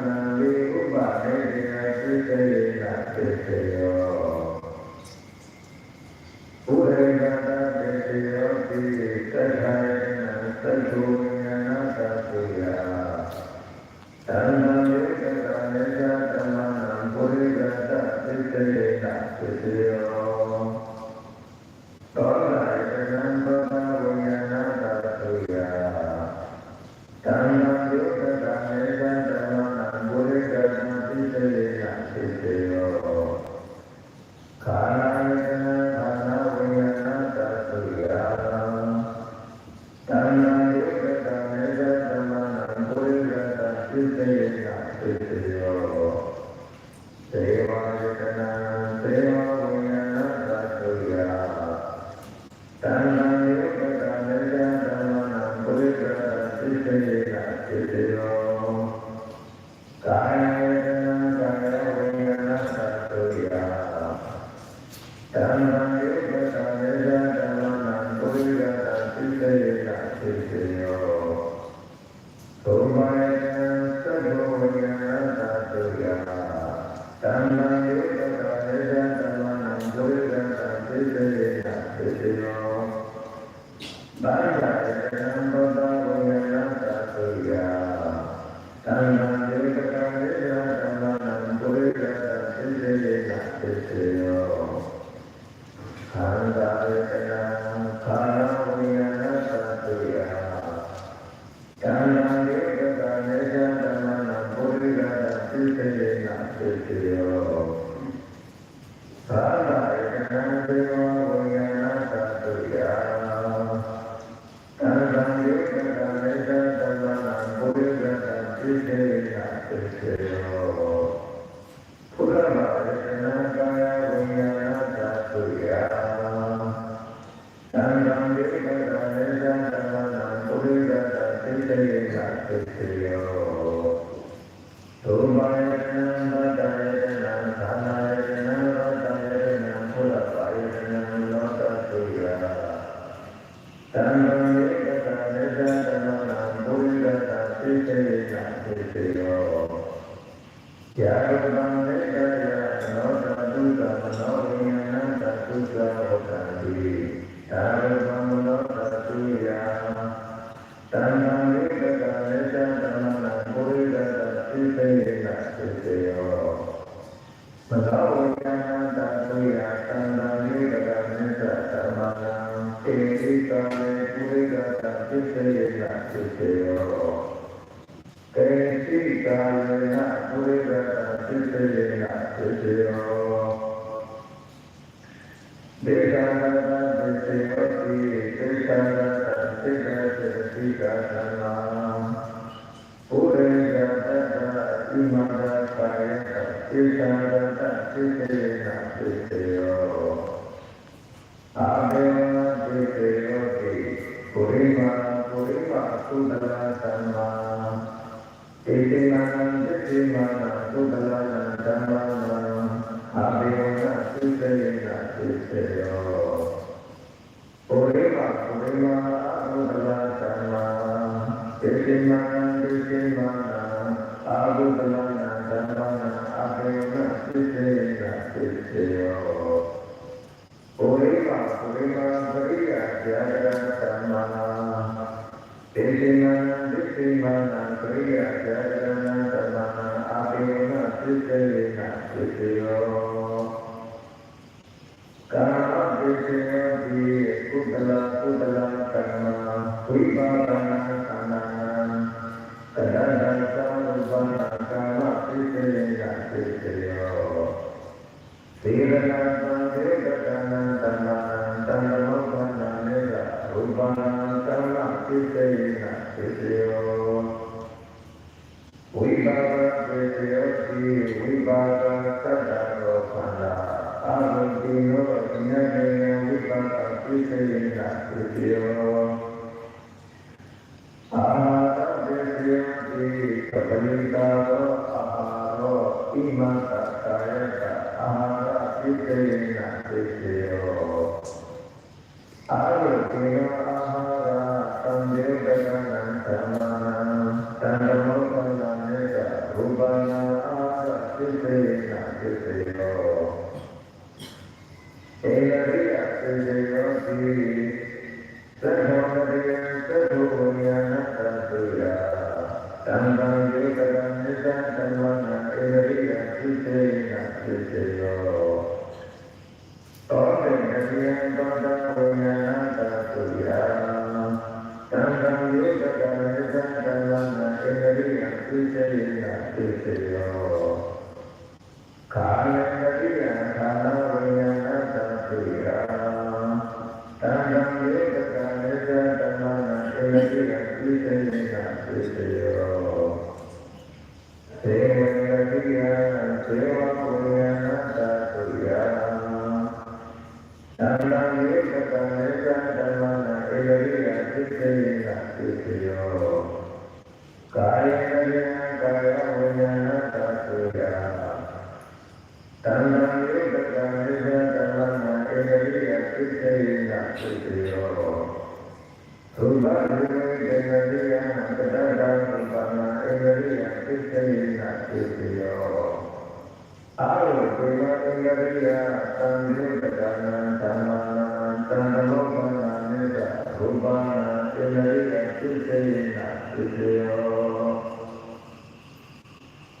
သံဝေဥပဒေနာစိတ်တေကတေတေယောဘုရေကတာတေတေယောတိတထာယနာသတ္ထုဉာဏသတ္တယသံဃာဝေကတာလေကသမဏံဘုရေကတာစိတ်တေကတေတေ ที่เ Uh... Sarvadaya Param Shri ပဒဝိညာဏတသုယသံတံနိကတမေတ္တာဓမ္မနံဧတိကမေပုရိကတပစ္စယေနသုတေယောကေတိကာယေနပုရိကတပစ္စယေနသုတေယောဒေသနာတပစ္စယောတိဒေသနာတသိကသတိကသနာပုရိကတတဣမန္တကာယဧကံ တိတေနတိတေယောအာဘေနတိတေယောတိပုရိမာပုရိမာသုဒလာသမ္မာတေတေနာတေမာနာသုဒလာနာသမ္မာနာအာဘေနတိတေနတိတေယော කුලේන සරිය ජයන සම්මාන දෙලෙන දෙතිමන සරිය ජයන සම්මාන ආපේන සිතේන සිතයෝ කාමදේශේ දී කුසල කුසල කර්ම විපාකන කනන කරණ ရပိ နသုစေယောကာယတတိယခန္ဓာဝဉာဏတတုယတံတံယေကကမေတ္တတမနာဧရိယပိစေနာပိစေယောသေဝတိယသေဝပုညနာတတုယတံတံယေကကမေတ္တတမနာဧရိယပိစေနာပိစေယောကာယကရိယကာယဝိညာဏတတုယတဏ္ဍာယေတကံမေဇတမနာဧရိယသိစေယသိစေယောသုဘဒေဝေတေနတိယသတ္တတံသုပနာ ဧရိယသိစေယသိစေယောအာရုပေနဧရိယသံဃေတကနာသမ္မာနာတံလောကနာမေတရူပနာဧရိယသိစေယသိစေယောသာရတေတေတိသာနယာမိသာနသံယုပဒနာသမ္မာနာတဏ္ဍမောကနာယဇာရူပနာသာနာသစ္စေနသစ္စေယောမေဃတေတေတိမေဃယာမိမေဃသံယုပဒနာသမ္မာနာတဏ္ဍမောကနာယဇာရူပနာမေဃသစ္စေနသစ္စေယောသာဝေ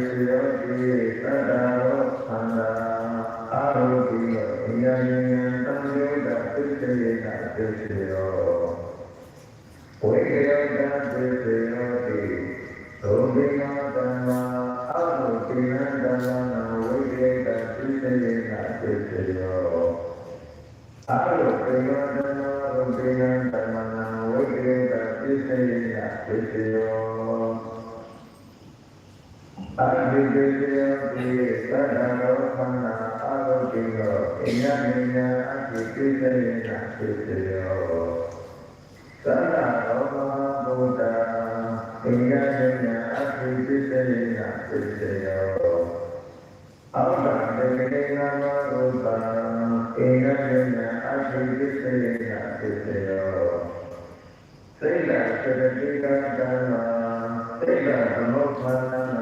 ယောတိသတ္တရောသန္တာအာရုပိယောဉာဏ်ဉာဏ်သံယောတသိစေယတာသိစေယောဝိကေယတသိစေယောတိသုဘိနောတမ္မာအာရုပိနံတမ္မာနာဝိကေယတသိစေယတာသိစေယောအာရုပိနောတမ္မာရုပိနံတမ္မာနာဝိကေယတသိစေယတာသိစေယော အာရိတေယောတိသတ္တရောခန္ဓာအာရုတိယောအညမေနအတိပိစေယနာပိစေယောသတ္တရောမဟာဗုဒ္ဓအညမေနအတိပိစေယနာပိစေယောအောတံတေကေနမရူပံအညမေနအတိပိစေယနာပိစေယောသိက္ခာသတိကံဓမ္မာသိက္ခာသမုပ္ပါဒနာရူပနာအ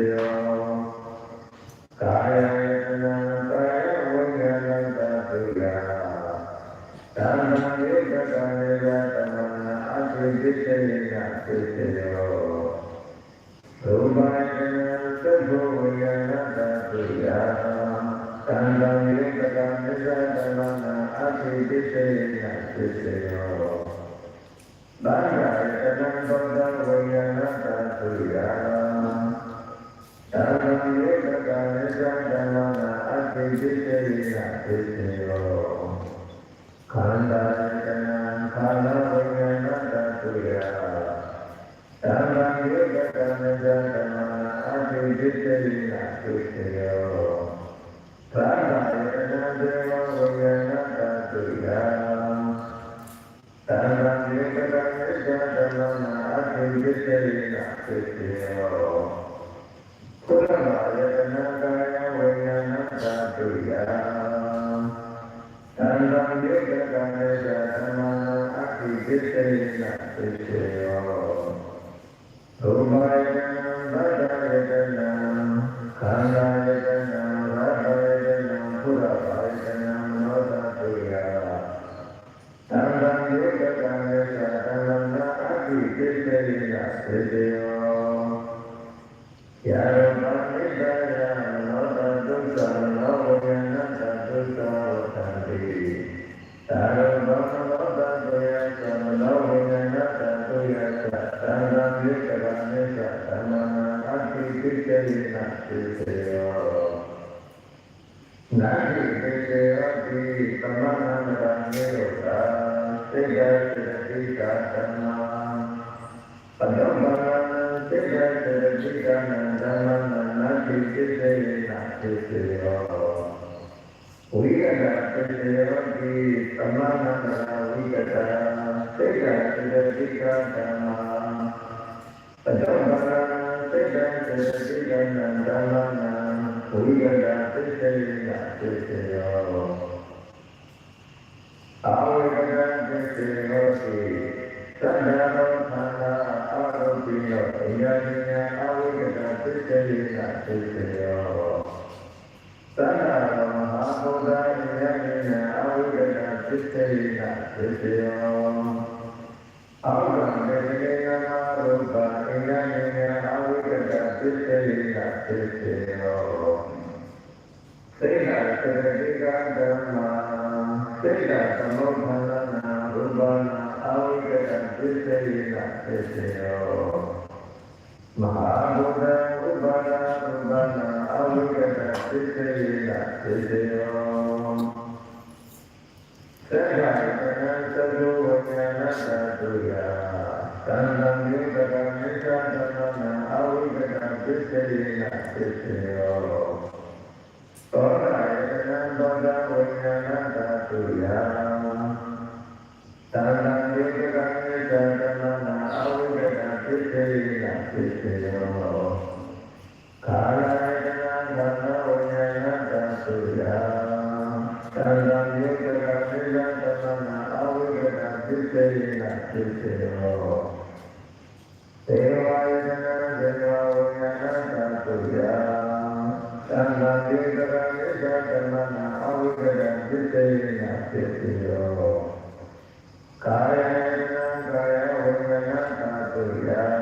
တုယာဓမ္မယေကတံယေကတမနာအတိတိစေနာသေတယောရူပယနာသဗ္ဗဝိညာဏတတုယာသံဃာယေကတံယေကတမနာအတိတိစေနာသေတယောသံဃာယတံသောတဝိညာဏတသုယံ သံဃာယေကကံနိစ္စဓမ္မနာအတိတိစေယသေစေယောခန္ဓာယတံခန္ဓာဝိညာဏတသုယံသံဃာယေကကံနိစ္စဓမ္မနာအတိတိစေယသေစေယောသံဃာယတံဒေဝဝိညာဏတသုယံသံဃာယေကရမေတ္တာဓမ္မနာအတိယစ္စေယသေတေယော အတိ အတိပိစေယသေတေယောနာတိတေတေရတိသမဏန္တံယေရောတာသေယသေတိကာ ဝိရဒသစ္စေယသစ္စေယောအာဝိကရသစ္စေယောတိသတ္တရောခန္ဓာအာရုပိယောအညာဉာဏ်အာဝိကရသစ္စေယသစ္စေယောသတ္တရောမဟာဘုဒ္ဓအညာဉာဏ်အာဝိကရသစ္စေယသစ္စေယောအာဝိကရေနမ ရူပအညာဉာဏ်အာဝိကရသစ္စေယသစ္စေယောသေနာသရတိကဓမ္မာသေနာသမုဋ္ဌာနာရူပနာအာဝိကတသစ္စေယနာသစ္စေယောမဟာဘုဒ္ဓဥပါဒရူပနာအာဝိကတသစ္စေယနာသစ္စေယောသေနာတနသတုဝဉာဏတတုယ သံဃံယေကရမေတ္တာဓမ္မနာအာဝိကတသစ္စေယနာသစ္စေယော ယေနပစ္စယောကာယနာကာယဝိညာဏသာတုယံ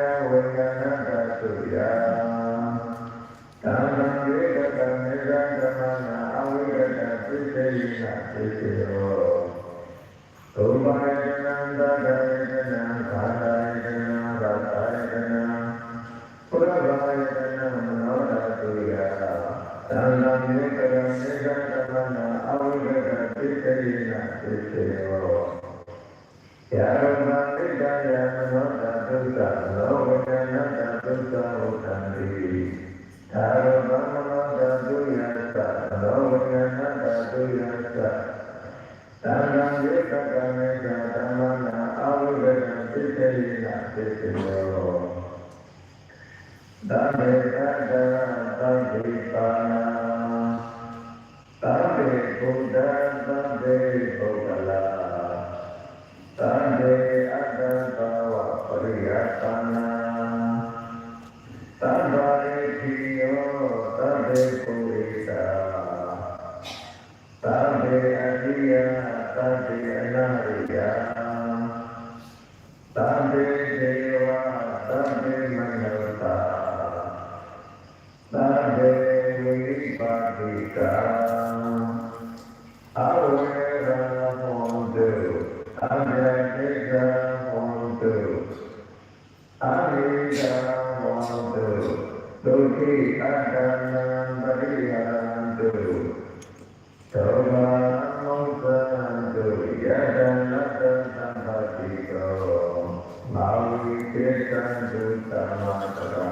ဝိညာဏတသုယဓမ္မံဝိဒကံမေဃံဓမ္မနာအဝိဒကံသိတေယိသသိတေယောသုမဟေနံတဒယေနံဘာဒယေနံဘာဒယေနံပုရဘာယေနံမနောတသုယဓမ္မံဝိဒကံမေဃံဓမ္မနာအဝိဒကံသိတေယိသသိတေယော Ya Rabbana Ya Rabbana Ya Rabbana Ya Rabbana သ ဃတိကော